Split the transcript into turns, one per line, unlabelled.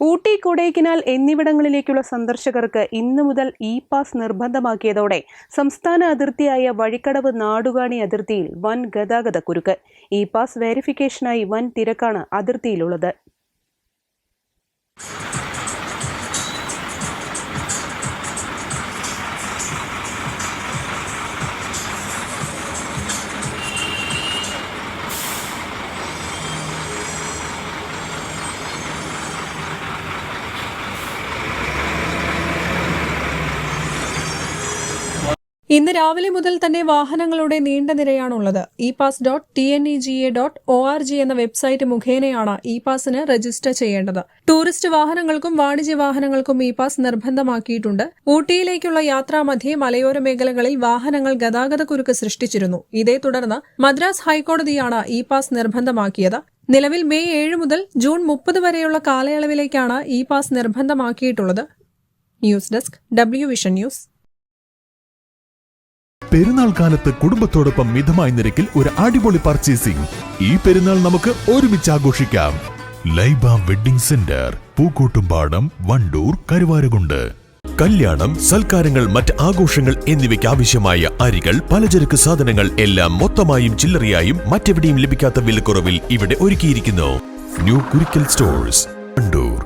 Ooty Kodaikanal എന്നിവിടങ്ങളിലേക്കുള്ള സന്ദർശകർക്ക് ഇന്നു മുതൽ ഇ പാസ് നിർബന്ധമാക്കിയതോടെ സംസ്ഥാന അതിർത്തിയായ വഴിക്കടവ് നാടുകാണി അതിർത്തിയിൽ വൻ ഗതാഗത കുരുക്ക്. ഇ പാസ് വെരിഫിക്കേഷനായി വൻ തിരക്കാണ് അതിർത്തിയിലുള്ളത്.
ഇന്ന് രാവിലെ മുതൽ തന്നെ വാഹനങ്ങളുടെ നീണ്ട നിരയാണുള്ളത്. E pass dot T N E G A dot O R G എന്ന വെബ്സൈറ്റ് മുഖേനയാണ് ഇ പാസിന് രജിസ്റ്റർ ചെയ്യേണ്ടത്. ടൂറിസ്റ്റ് വാഹനങ്ങൾക്കും വാണിജ്യ വാഹനങ്ങൾക്കും ഇ പാസ് നിർബന്ധമാക്കിയിട്ടുണ്ട്. ഊട്ടിയിലേക്കുള്ള യാത്രാമധ്യേ മലയോര മേഖലകളിൽ വാഹനങ്ങൾ ഗതാഗത കുരുക്ക് സൃഷ്ടിച്ചിരുന്നു. ഇതേ തുടർന്ന് മദ്രാസ് ഹൈക്കോടതിയാണ് ഇ പാസ് നിർബന്ധമാക്കിയത്. നിലവിൽ മെയ് ഏഴ് മുതൽ ജൂൺ മുപ്പത് വരെയുള്ള കാലയളവിലേക്കാണ് E pass നിർബന്ധമാക്കിയിട്ടുള്ളത്. News desk W vision news.
പെരുന്നാൾ കാലത്ത് കുടുംബത്തോടൊപ്പം മിതമായ നിരക്കിൽ ഒരു അടിപൊളി പർച്ചേസിംഗ് ഈ പെരുന്നാൾ നമുക്ക് ഒരുമിച്ച് ആഘോഷിക്കാം. Laiba wedding centre Pookkottumpadam Wandoor Karuvarakundu. കല്യാണം സൽക്കാരങ്ങൾ മറ്റ് ആഘോഷങ്ങൾ എന്നിവയ്ക്ക് ആവശ്യമായ അരികൾ പലചരക്ക് സാധനങ്ങൾ എല്ലാം മൊത്തമായും ചില്ലറയായും മറ്റെവിടെയും ലഭിക്കാത്ത വിലക്കുറവിൽ ഇവിടെ ഒരുക്കിയിരിക്കുന്നു. New Kurikkal stores Wandoor.